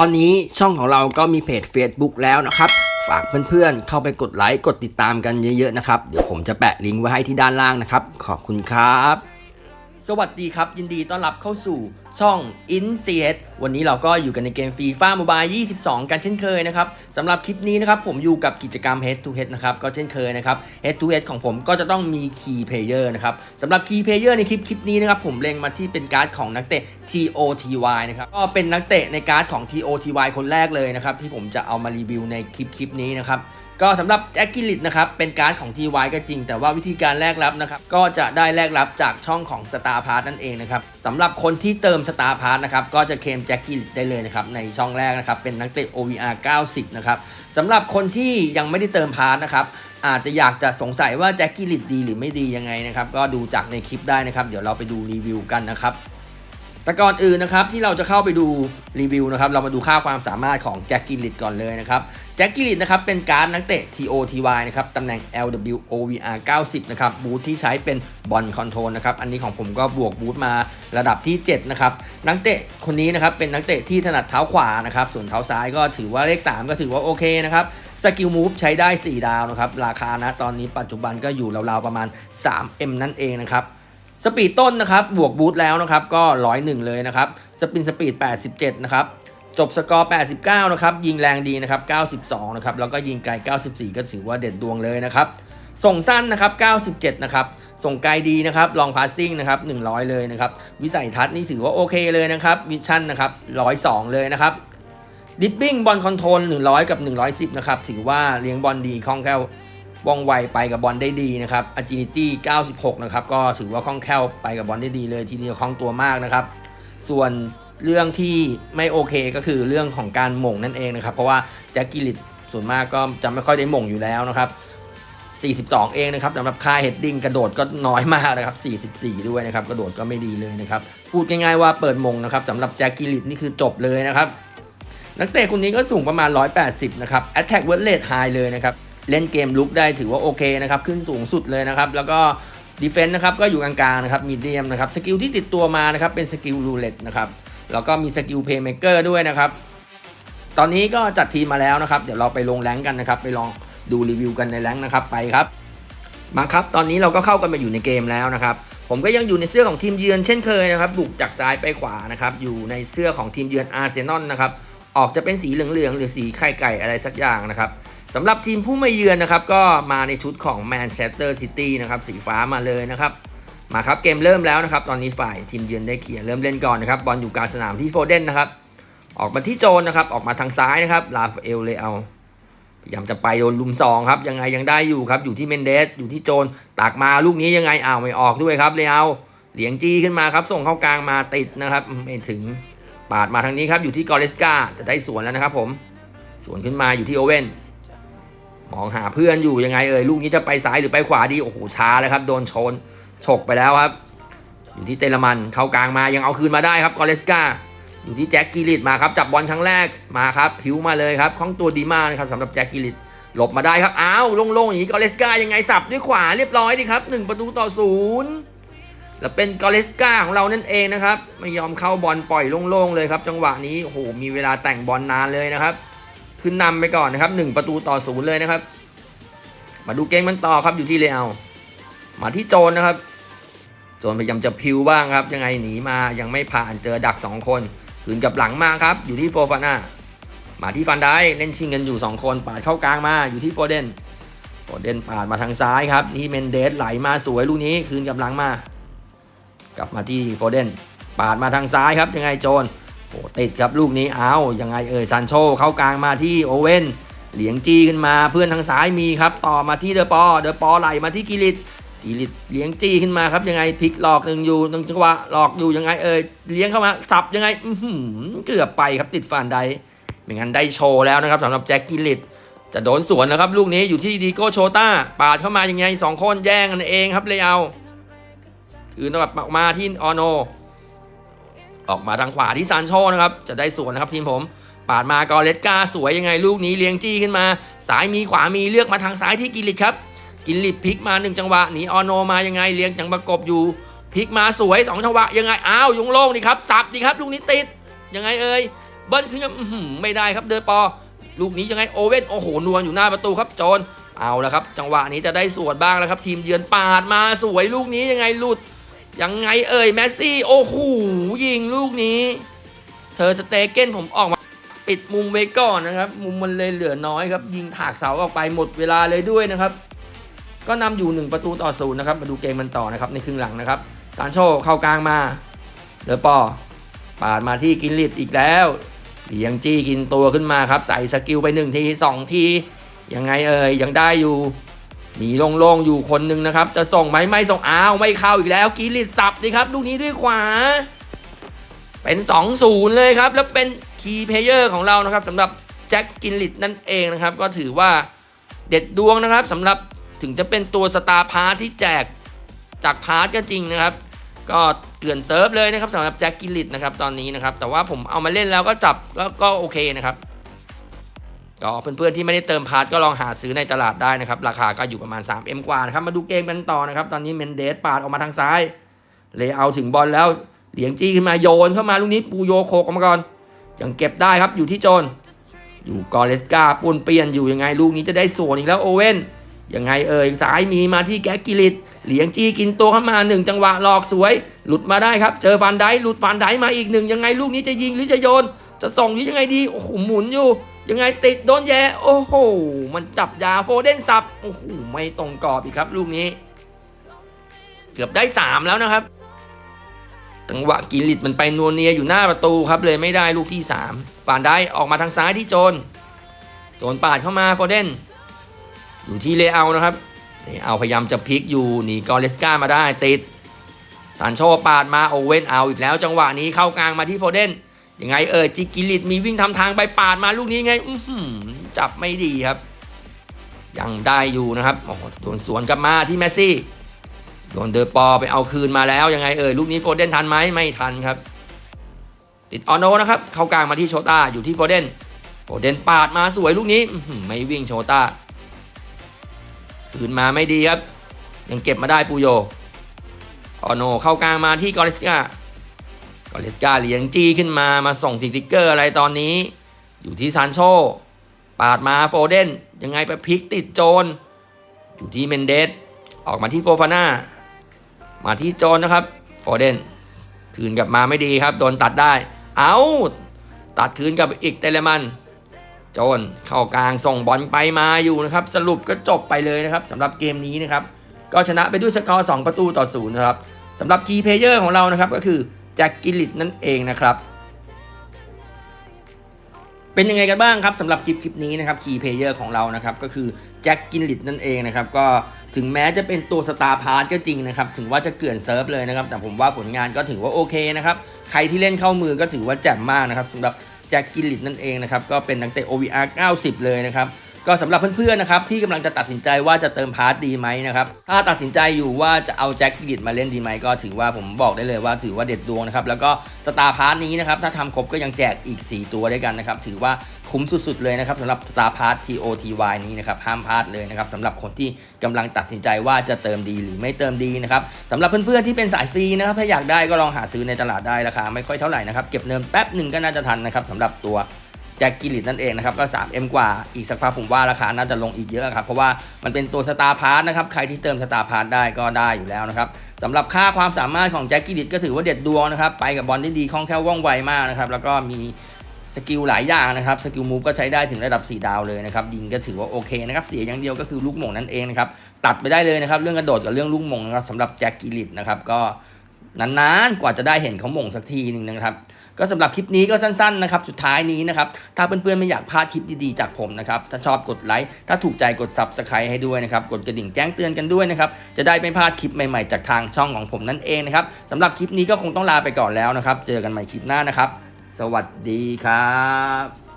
ตอนนี้ช่องของเราก็มีเพจ Facebook แล้วนะครับฝากเพื่อนๆ เข้าไปกดไลค์ กดติดตามกันเยอะๆนะครับ เดี๋ยวผมจะแปะลิงก์ไว้ให้ที่ด้านล่างนะครับ ขอบคุณครับ สวัสดีครับ ยินดีต้อนรับเข้าสู่ช่อง i n c s วันนี้เราก็อยู่กันในเกมฟีฟ่าโมบาย 22 กันเช่นเคยนะครับสำหรับคลิปนี้นะครับผมอยู่กับกิจกรรม Head to Head นะครับก็เช่นเคยนะครับ Head to Head ของผมก็จะต้องมี Key Player นะครับสำหรับ Key Player ในคลิปคลิปนี้นะครับผมเล็งมาที่เป็นการ์ดของนักเตะ TOTY นะครับก็เป็นนักเตะในการ์ดของ TOTY คนแรกเลยนะครับที่ผมจะเอามารีวิวในคลิปคลิปนี้นะครับ ก็สำหรับแจ็คกิลิตนะครับเป็นการ์ดของ TY ก็จริง แต่ว่าวิธีการแลกรับนะครับก็จะได้แลกรับจากช่องของ Star p a s s นั่นเองนะครับสำหรับคนที่เติม Star p a s s นะครับก็จะเคมแจ็คกิลิตได้เลยนะครับในช่องแรกนะครับเป็นนักเตะ OVR 90 นะครับสำหรับคนที่ยังไม่ได้เติมพาร์ทนะครับอาจจะอยากจะสงสัยว่าแจ็คกิลิตดีหรือไม่ดียังไงนะครับก็ดูจากในคลิปได้นะครับ เดี๋ยวเราไปดูรีวิวกันนะครับ แต่ก่อนอื่นนะครับที่เราจะเข้าไปดูรีวิวนะครับเรามาดูค่าความสามารถของแจ็คกิลิตก่อนเลยนะครับแจ็คกิลิตนะครับเป็นการ์ดนักเตะ TOTY นะครับตำแหน่ง LWOVR 90 นะครับบูทที่ใช้เป็นบอลคอนโทรลนะครับอันนี้ของผมก็บวกบูทมาระดับที่ 7 นะครับ นักเตะคนนี้นะครับเป็นนักเตะที่ถนัดเท้าขวานะครับส่วนเท้าซ้ายก็ถือว่าเลข 3 ก็ถือว่าโอเคนะครับสกิลมูฟใช้ได้ 4 ดาวนะครับราคานะตอนนี้ปัจจุบันก็อยู่ราวๆประมาณ 3M นั่นเองนะครับ สปีดต้นนะครับบวกบูทแล้วนะครับก็101เลยนะครับสปินสปีด 87 นะครับ จบสกอร์ 89 นะครับ ยิงแรงดีนะครับ 92 นะครับ แล้วก็ยิงไกล 94 ก็ถือว่าเด็ดดวงเลยนะครับ ส่งสั้นนะครับ 97 นะครับ ส่งไกลดีนะครับ ลองพาสซิ่งนะครับ 100 เลยนะครับ วิสัยทัศน์นี่ถือว่าโอเคเลยนะครับ วิชั่นนะครับ 102 เลยนะครับ ดิปปิ้งบอลคอนโทรล 100 กับ 110 นะครับ ถือว่าเลี้ยงบอลดีคล่องแคล่ว ว่องไวไปกับบอลได้ดีนะครับ agility 96 นะครับ ก็ถือว่าคล่องแคล่วไปกับบอลได้ดีเลย ทีเดียวคล่องตัวมากนะครับ ส่วนเรื่องที่ไม่โอเคก็คือเรื่องของการหม่งนั่นเองนะครับ เพราะว่าแจ็คกิลิตส่วนมากก็จะไม่ค่อยได้หม่งอยู่แล้วนะครับ 42 เองนะครับสำหรับค่าเฮดดิ้งกระโดดก็น้อยมากนะครับ 44 ด้วยนะครับ กระโดดก็ไม่ดีเลยนะครับ พูดง่ายๆว่าเปิดมงนะครับสำหรับแจ็คกิลิตนี่คือจบเลยนะครับ นักเตะคนนี้ก็สูงประมาณ 180 นะครับ attack worth rate high เลยนะครับ เล่นเกมลุกได้ถือว่าโอเคนะครับ ขึ้นสูงสุดเลยนะครับ แล้วก็ดีเฟนต์นะครับก็อยู่กลางๆนะครับมีเดียมนะครับสกิลที่ติดตัวมานะครับเป็นสกิลรูเล็ตนะครับแล้วก็มีสกิลเพย์เมเกอร์ด้วยนะครับตอนนี้ก็จัดทีมมาแล้วนะครับ เดี๋ยวเราไปลงแรงกันนะครับ ไปลองดูรีวิวกันในแรงนะครับไปครับ มาครับ ตอนนี้เราก็เข้ากันมาอยู่ในเกมแล้วนะครับ ผมก็ยังอยู่ในเสื้อของทีมเยือนเช่นเคยนะครับ บุกจากซ้ายไปขวานะครับ อยู่ในเสื้อของทีมเยือนอาร์เซนอลนะครับ ออกจะเป็นสีเหลืองๆหรือสีไข่ไก่อะไรสักอย่างนะครับ สำหรับทีมผู้ไม่เยือนนะครับ ก็มาในชุดของแมนเชสเตอร์ซิตี้นะครับสีฟ้ามาเลยนะครับ มาครับเกมเริ่มแล้วนะครับ ตอนนี้ฝ่ายทีมเยือนได้เขียเริ่มเล่นก่อนนะครับบอลอยู่กลางสนามที่โฟเดนนะครับออกมาที่โจนนะครับ ออกมาทางซ้ายนะครับลาฟาเอลเลเอาพยายามจะไปโดนลุมสองครับ ยังไงยังได้อยู่ครับ อยู่ที่เมนเดส อยู่ที่โจนตักมาลูกนี้ยังไงอ้าวไม่ออกด้วยครับเลเอาเหลียงจี้ขึ้นมาครับ ส่งเข้ากลางมาติดนะครับ ไม่ถึงปาดมาทางนี้ครับ อยู่ที่กอเลสกาแต่ได้สวนแล้วนะครับผม สวนขึ้นมาอยู่ที่โอเว่น มองหาเพื่อนอยู่ยังไงเอ่ยลูกนี้จะไปซ้ายหรือไปขวาดีโอ้โหช้าเลยครับ โดนชนฉกไปแล้วครับ อยู่ที่เตลมันเข้ากลางมายังเอาคืนมาได้ครับกอเลสกาอยู่ที่แจ็คกิลิตมาครับจับบอลครั้งแรกมาครับผิวมาเลยครับคล่องตัวดีมากนะครับสำหรับแจ็คกิลิตหลบมาได้ครับอ้าวโล่งๆอย่างนี้กอเลสกายังไงสับด้วยขวาเรียบร้อยดีครับหนึ่งประตูต่อศูนย์แล้วเป็นกอเลสกาของเรานั่นเองนะครับไม่ยอมเข้าบอลปล่อยโล่งๆเลยครับ จังหวะนี้โอ้โหมีเวลาแต่งบอลนานเลยนะครับ ขึ้นนำไปก่อนนะครับหนึ่งประตูต่อศูนย์เลยนะครับ มาดูเกมมันต่อครับอยู่ที่เลอามาที่โจนนะครับ โจนพยายามจะพิวบ้างครับ ยังไงหนีมายังไม่ผ่านเจอดัก 2 คนขืนกับหลังมาครับ อยู่ที่โฟฟาน่ามาที่ฟันได้เล่นชิงกันอยู่ 2 คนปาดเข้ากลางมาอยู่ที่โฟเดนโฟเดนปาดมาทางซ้ายครับ นี่เมนเดสไหลมาสวยลูกนี้คืนกับหลังมา กลับมาที่โฟเดนปาดมาทางซ้ายครับยังไงโจน โอ้ติดครับลูกนี้เอายังไงเอ่ยซันโชเข้ากลางมาที่โอเว่นเหลียงจีขึ้นมาเพื่อนทางซ้ายมีครับ ต่อมาที่เดอปอเดอปอไหลมาที่กิริตกิริตเลี้ยงจีขึ้นมาครับยังไงพลิกหลอกหนึ่งอยู่ตรงจังหวะหลอกอยู่ยังไงเอ่ยเลี้ยงเข้ามาสับยังไงอื้อหือเกือบไปครับติดฟันไดไม่งั้นได้โชว์แล้วนะครับสำหรับแจ็คกิริตจะโดนสวนนะครับ ลูกนี้อยู่ที่ดีโก้โชต้าปาดเข้ามายังไงสองคนแย่งกันเองครับเลยเอาคืนแบบมาที่ออโน ออกมาทางขวาที่ซานโชนะครับ จะได้สวนนะครับทีมผม ปาดมากอเลสกาสวยยังไงลูกนี้เลี้ยงจี้ขึ้นมา สายมีขวามีเลือกมาทางซ้ายที่กิลิตครับ กิลิตพลิกมาหนึ่งจังหวะหนีออโนมายังไงเลี้ยงจังประกบอยู่พลิกมาสวยสองจังหวะยังไงอ้าวยุงโล่งดีครับสับดีครับลูกนี้ติดยังไงเอ่ยเบิ้ลขึ้นครับอื้อหือไม่ได้ครับเดอปอ ลูกนี้ยังไงโอเว่นโอ้โหนวลอยู่หน้าประตูครับโจนเอาล้วครับ จังหวะนี้จะได้สวนบ้างแล้วครับ ทีมเยือนปาดมาสวยลูกนี้ยังไงหลุด ยังไงเอ่ยแมสซี่ โอ้โหยิงลูกนี้ เธอสเตเก้นผมออกมา ปิดมุมไว้ก่อนนะครับ มุมมันเลยเหลือน้อยครับ ยิงถากเสาออกไปหมดเวลาเลยด้วยนะครับ ก็นำอยู่ 1 ประตูต่อศูนย์นะครับ มาดูเกมมันต่อนะครับในครึ่งหลังนะครับซานโชเข้ากลางมาเดอปอปาดมาที่กินลิดอีกแล้วเลียงจี้กินตัวขึ้นมาครับ ใส่สกิลไป1ที2ทียังไงเอ่ยยังได้อยู่ มีโล่งๆอยู่คนหนึ่งนะครับ จะส่งไหมไม่ส่งอ้าวไม่เข้าอีกแล้วกิลิดสับดีครับลูกนี้ด้วยขวา เป็น2-0เลยครับ แล้วเป็นคีย์เพลเยอร์ของเรานะครับสำหรับแจ็คกินลิดนั่นเองนะครับ ก็ถือว่าเด็ดดวงนะครับสำหรับถึงจะเป็นตัวสตาร์พาร์ทที่แจกจากพาร์ทก็จริงนะครับ ก็เกลื่อนเซิร์ฟเลยนะครับสำหรับแจ็คกินลิดนะครับตอนนี้นะครับ แต่ว่าผมเอามาเล่นแล้วก็จับแล้วก็โอเคนะครับ ก็เพื่อนๆที่ไม่ได้เติมพาร์ทก็ลองหาซื้อในตลาดได้นะครับ ราคาก็อยู่ประมาณ 3M กว่านะครับ มาดูเกมกันต่อนะครับ ตอนนี้เมนเดสปาดออกมาทางซ้าย เลยเอาถึงบอลแล้ว เหลียงจี้ขึ้นมาโยนเข้ามาลูกนี้ปูโยโคกออกมาก่อนยังเก็บได้ครับอยู่ที่โจน อยู่กอเลสกาปุนเปลี่ยนอยู่ยังไงลูกนี้จะได้ส่วนอีกแล้วโอเว่นยังไงเอ่ยสายมีมาที่แก๊กกิลิตเหลียงจี้กินตัวเข้ามาหนึ่งจังหวะหลอกสวย หลุดมาได้ครับ เจอฟันไดหลุดฟันไดมาอีกหนึ่งยังไงลูกนี้จะยิงหรือจะโยน จะส่งหรือยังไงดีโอ้โหหมุนอยู่ ยังไงติดโดนแย่โอ้โห มันจับยาโฟเดนสับ โอ้โห ไม่ตรงกรอบอีกครับลูกนี้ เกือบได้สามแล้วนะครับจังหวะกิลิตมันไปนัวเนียอยู่หน้าประตูครับเลยไม่ได้ลูกที่ 3 ฝ่านได้ออกมาทางซ้ายที่โจน โจนปาดเข้ามาโฟเดนอยู่ที่เลเอานะครับเลเอาพยายามจะพลิกอยู่หนีกอเลสก้ามาได้ติดซานโชปาดมาโอเว่นเอาอีกแล้ว จังหวะนี้เข้ากลางมาที่โฟเดน ยังไงเออจิกิลิตมีวิ่งทำทางไปปาดมาลูกนี้ไงอืจับไม่ดีครับ ยังได้อยู่นะครับโอ้โหโดนสวนกลับมาที่แมสซี่โดนเดอปอไปเอาคืนมาแล้วยังไงเอ่ยลูกนี้โฟเดนทันไหมไม่ทันครับ ติดออโนนะครับ เข้ากลางมาที่โชต้าอยู่ที่โฟเดนโฟเดนปาดมาสวยลูกนี้ไม่วิ่งโชต้าคืนมาไม่ดีครับ ยังเก็บมาได้ปูโยออโนเข้ากลางมาที่กอริสกา กอริสกาเลี้ยงจี้ขึ้นมามาส่งสติ๊กเกอร์อะไรตอนนี้ อยู่ที่ซานโช ปาดมาโฟเดนยังไงไปพลิกติดโจน อยู่ที่เมนเดสออกมาที่โฟฟาน่ามาที่โจนนะครับโฟเดนคืนกลับมาไม่ดีครับ โดนตัดได้ เอาตัดคืนกับอีกเตเลมัน โจนเข้ากลางส่งบอลไปมาอยู่นะครับ สรุปก็จบไปเลยนะครับสำหรับเกมนี้นะครับ ก็ชนะไปด้วยสกอร์2ประตูต่อศูนย์นะครับสำหรับคีย์เพลเยอร์ของเรานะครับก็คือ จ็คกิลลิตนั่นเองนะครับ เป็นยังไงกันบ้างครับสำหรับคลิปคลิปนี้นะครับคีย์เพลเยอร์ของเรานะครับก็คือแจ็คกินลิตนั่นเองนะครับก็ถึงแม้จะเป็นตัวสตาร์พาร์ทก็จริงนะครับถึงว่าจะเกลื่อนเซิร์ฟเลยนะครับแต่ผมว่าผลงานก็ถือว่าโอเคนะครับใครที่เล่นเข้ามือก็ถือว่าแจ่มมากนะครับสำหรับแจ็คกินลิตนั่นเองนะครับก็เป็นนักเตะ OVR 90 เลยนะครับ ก็สำหรับเพื่อนๆนะครับที่กำลังจะตัดสินใจว่าจะเติมพาร์ทดีไหมนะครับถ้าตัดสินใจอยู่ว่าจะเอาแจ็คกินลิตมาเล่นดีไหมก็ถือว่าผมบอกได้เลยว่าถือว่าเด็ดดวงนะครับแล้วก็สตาร์พาร์ทนี้นะครับถ้าทำครบก็ยังแจกอีก 4 ตัวด้วยกันนะครับถือว่าคุ้มสุดๆเลยนะครับสำหรับ Star Pass TOTY นี้นะครับห้ามพลาดเลยนะครับสำหรับคนที่กำลังตัดสินใจว่าจะเติมดีหรือไม่เติมดีนะครับสำหรับเพื่อนๆที่เป็นสายฟรีนะครับถ้าอยากได้ก็ลองหาซื้อในตลาดได้ราคาไม่ค่อยเท่าไหร่นะครับเก็บเงินแป๊บหนึ่งก็น่าจะทันนะครับสำหรับตัว จ็คกิลิตนั่นเองนะครับก็ 3M กว่าอีกสักพักผมว่าราคาน่าจะลงอีกเยอะครับ เพราะว่ามันเป็นตัวสตาร์พาร์นะครับ ใครที่เติมสตาร์พาร์ได้ก็ได้อยู่แล้วนะครับสำหรับค่าความสามารถของแจ็คกิลิตก็ถือว่าเด็ดดวงนะครับ ไปกับบอลได้ดีคล่องแคล่วว่องไวมากนะครับ แล้วก็มีสกิลหลายอย่างนะครับ สกิลมูฟก็ใช้ได้ถึงระดับ 4 ดาวเลยนะครับ ยิงก็ถือว่าโอเคนะครับ เสียอย่างเดียวก็คือลูกหม่งนั่นเองนะครับ ตัดไปได้เลยนะครับ เรื่องกระโดดกับเรื่องลูกหม่งนะครับสำหรับแจ็คกิลิตนะครับ ก็นานๆ กว่าจะได้เห็นเขาหม่งสักทีหนึ่งนะครับ ก็สำหรับคลิปนี้ก็สั้นๆนะครับสุดท้ายนี้นะครับถ้าเพื่อนๆไม่อยากพลาดคลิปดีๆจากผมนะครับถ้าชอบกดไลค์ถ้าถูกใจกด Subscribe ให้ด้วยนะครับกดกระดิ่งแจ้งเตือนกันด้วยนะครับจะได้ไม่พลาดคลิปใหม่ๆจากทางช่องของผมนั่นเองนะครับสำหรับคลิปนี้ก็คงต้องลาไปก่อนแล้วนะครับ เจอกันใหม่คลิปหน้านะครับ สวัสดีครับ